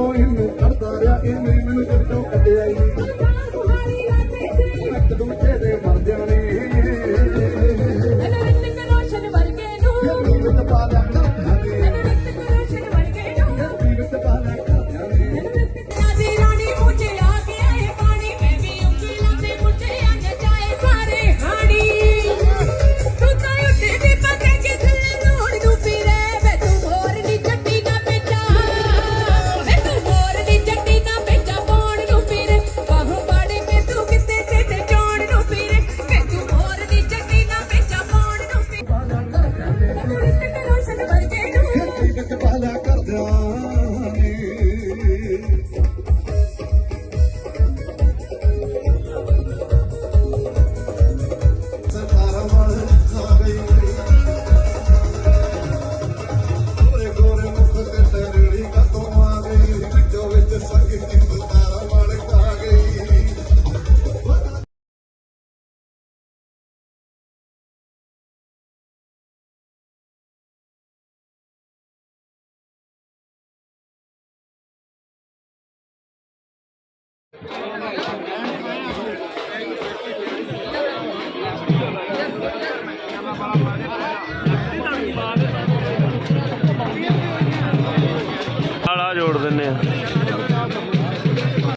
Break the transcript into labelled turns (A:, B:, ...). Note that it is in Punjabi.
A: ਤੋਂ ਹੀ ਮੈਂ ਕਰਦਾ ਰਿਹਾ ਇਹਨੇ ਮੈਨੂੰ ਕਦੋਂ ਕੱਢਿਆ ਹੀ। ਇੱਕ ਦੂਜੇ ਦੇ ਮਰਦਿਆਂ ਨੇ।
B: ਰੋਸ਼ਨ ਵਰਗੇ ਨੂੰ।
A: ਪਾ ਲਿਆ
C: ਆਲਾ ਜੋੜ ਦਿੰਨੇ ਆ।